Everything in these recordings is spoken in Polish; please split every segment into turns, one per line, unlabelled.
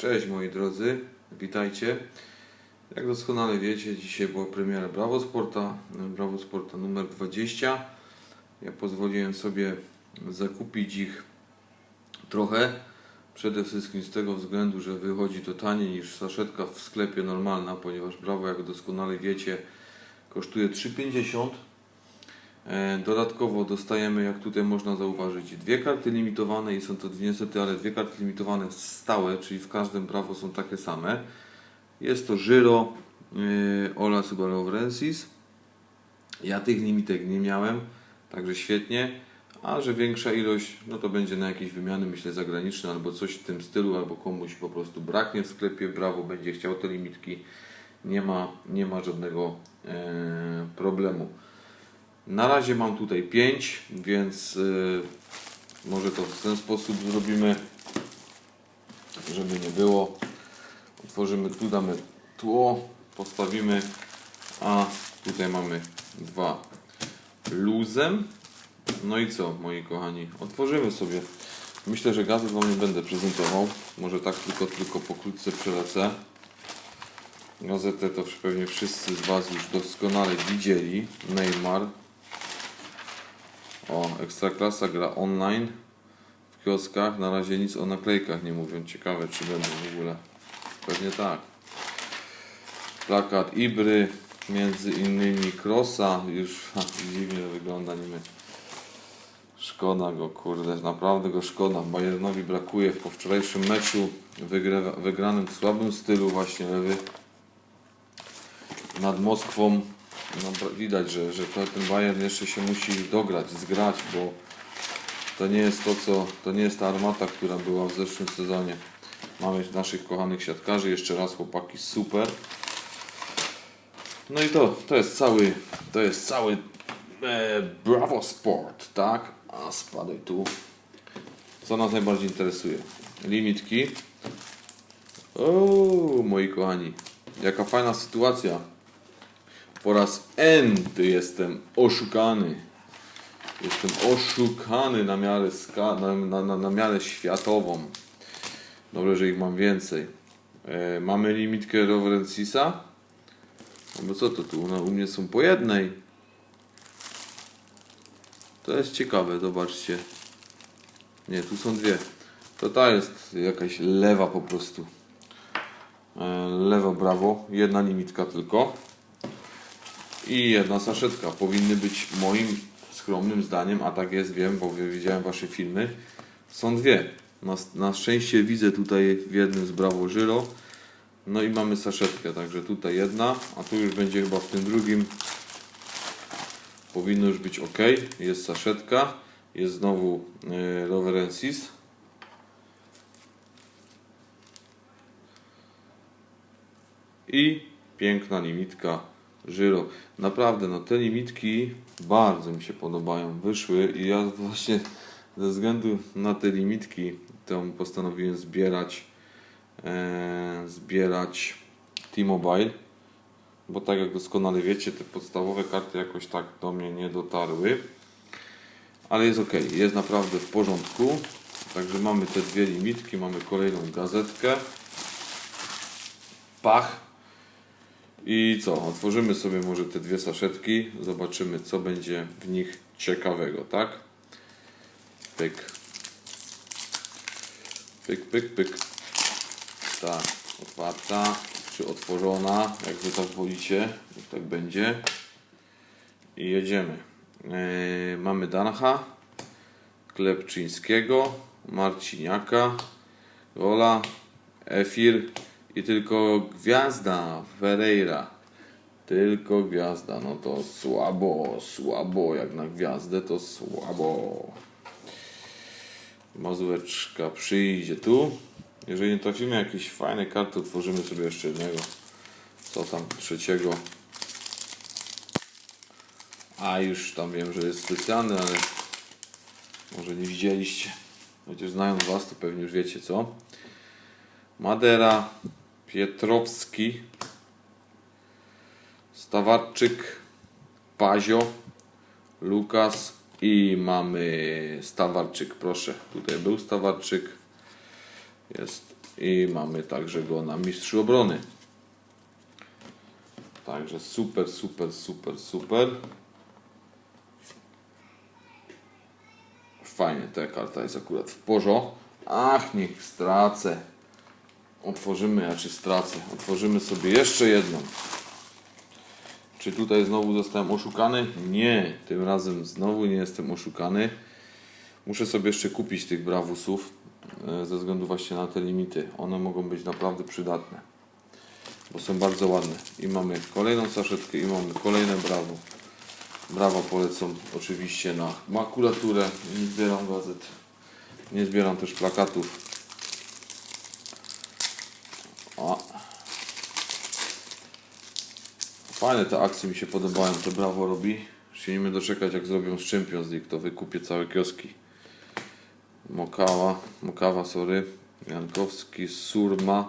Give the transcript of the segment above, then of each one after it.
Cześć moi drodzy, witajcie. Jak doskonale wiecie, dzisiaj była premiera Bravo Sporta, Bravo Sporta numer 20. Ja pozwoliłem sobie zakupić ich trochę. Przede wszystkim z tego względu, że wychodzi to taniej niż saszetka w sklepie normalna, ponieważ Bravo, jak doskonale wiecie, kosztuje 3,50. E, Dodatkowo dostajemy, jak tutaj można zauważyć, dwie karty limitowane i są to niestety, ale dwie karty limitowane stałe, czyli w każdym prawo są takie same. Jest to Giro yy, oraz chyba. Ja tych limitek nie miałem, także świetnie. A że większa ilość, no to będzie na jakieś wymiany, myślę, zagraniczne albo coś w tym stylu, albo komuś po prostu braknie w sklepie, brawo, będzie chciał te limitki. Nie ma, nie ma żadnego e, problemu. Na razie mam tutaj 5, więc y, może to w ten sposób zrobimy, żeby nie było. Otworzymy tu, damy tło, postawimy, a tutaj mamy dwa luzem. No i co, moi kochani, otworzymy sobie. Myślę, że gazet Wam nie będę prezentował. Może tak tylko, tylko pokrótce przelecę. Gazetę to pewnie wszyscy z Was już doskonale widzieli. Neymar, o, Ekstraklasa gra online w kioskach. Na razie nic o naklejkach nie mówią. Ciekawe, czy będą w ogóle. Pewnie tak. Plakat Ibry, między innymi Krosa. Już ha, dziwnie wygląda niby. Szkoda go, kurde, naprawdę go szkoda. Bayernowi brakuje po wczorajszym meczu wygra, wygranym w słabym stylu właśnie lewy nad Moskwą no, widać, że, że ten Bayern jeszcze się musi dograć, zgrać, bo to nie jest to, co, to nie jest ta armata, która była w zeszłym sezonie. Mamy naszych kochanych siatkarzy, jeszcze raz chłopaki, super. No i to, to jest cały, to jest cały e, Bravo Sport, tak? A spadaj tu. Co nas najbardziej interesuje? Limitki. O, moi kochani, jaka fajna sytuacja. Po raz enty jestem oszukany. Jestem oszukany na miarę, na, na, na, na miarę światową. Dobrze, że ich mam więcej. E, mamy limitkę Roverencisa. No bo co to tu? No, u mnie są po jednej. To jest ciekawe, zobaczcie. Nie, tu są dwie. To ta jest jakaś lewa po prostu. E, lewa brawo. Jedna limitka tylko i jedna saszetka. Powinny być moim skromnym zdaniem, a tak jest, wiem, bo widziałem Wasze filmy, są dwie. Na, na szczęście widzę tutaj w jednym z Bravo Giro. No i mamy saszetkę, także tutaj jedna, a tu już będzie chyba w tym drugim. Powinno już być ok. Jest saszetka, jest znowu yy. I piękna limitka Żyro. Naprawdę, no te limitki bardzo mi się podobają. Wyszły i ja właśnie ze względu na te limitki to postanowiłem zbierać e, zbierać T-Mobile. Bo tak jak doskonale wiecie, te podstawowe karty jakoś tak do mnie nie dotarły. Ale jest ok, jest naprawdę w porządku. Także mamy te dwie limitki, mamy kolejną gazetkę. Pach, i co? Otworzymy sobie może te dwie saszetki, zobaczymy co będzie w nich ciekawego, tak? Pyk. Pyk, pyk, pyk. Tak, otwarta, czy otworzona, jak wy tak wolicie, niech tak będzie. I jedziemy. Yy, mamy Dancha, Klepczyńskiego, Marciniaka, Gola, Efir, i tylko gwiazda Ferreira. Tylko gwiazda. No to słabo, słabo. Jak na gwiazdę to słabo. Mazureczka przyjdzie tu. Jeżeli nie trafimy jakieś fajne karty, otworzymy sobie jeszcze jednego. Co tam trzeciego. A już tam wiem, że jest specjalny, ale może nie widzieliście. Chociaż znając Was, to pewnie już wiecie co. Madera, Pietrowski, Stawarczyk, Pazio, Lukas i mamy Stawarczyk, proszę. Tutaj był Stawarczyk, jest i mamy także go na mistrzu obrony. Także super, super, super, super. Fajnie, ta karta jest akurat w porządku. Ach, niech stracę. Otworzymy, a czy stracę? Otworzymy sobie jeszcze jedną. Czy tutaj znowu zostałem oszukany? Nie, tym razem znowu nie jestem oszukany. Muszę sobie jeszcze kupić tych brawusów e, ze względu właśnie na te limity. One mogą być naprawdę przydatne, bo są bardzo ładne. I mamy kolejną saszetkę i mamy kolejne brawo. Brawa polecą oczywiście na makulaturę. Nie zbieram gazet. Nie zbieram też plakatów. O. Fajne te akcje mi się podobają, to brawo robi. Się nie doczekać jak zrobią z Champions League, to wykupię całe kioski. Mokała, Mokawa, sorry, Jankowski, Surma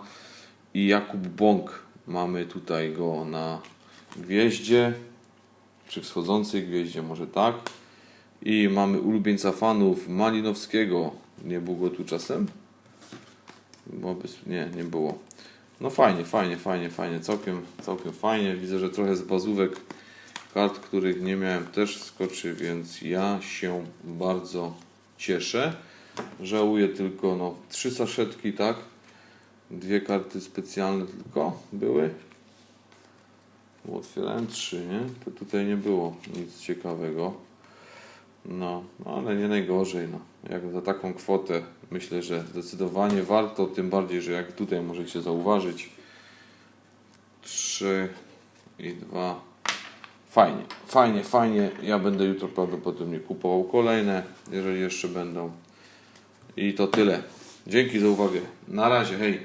i Jakub Bąk. Mamy tutaj go na gwieździe, przy wschodzącej gwieździe może tak. I mamy ulubieńca fanów Malinowskiego. Nie było go tu czasem? Bo nie, nie było. No fajnie, fajnie, fajnie, fajnie, całkiem, całkiem fajnie. Widzę, że trochę z bazówek kart, których nie miałem też skoczy, więc ja się bardzo cieszę. Żałuję tylko, no, trzy saszetki, tak? Dwie karty specjalne tylko były. Bo otwierałem trzy, nie? To tutaj nie było nic ciekawego. No, no, ale nie najgorzej. No. Jak za taką kwotę myślę, że zdecydowanie warto, tym bardziej, że jak tutaj możecie zauważyć 3 i 2 fajnie, fajnie, fajnie. Ja będę jutro prawdopodobnie kupował kolejne, jeżeli jeszcze będą. I to tyle. Dzięki za uwagę. Na razie, hej.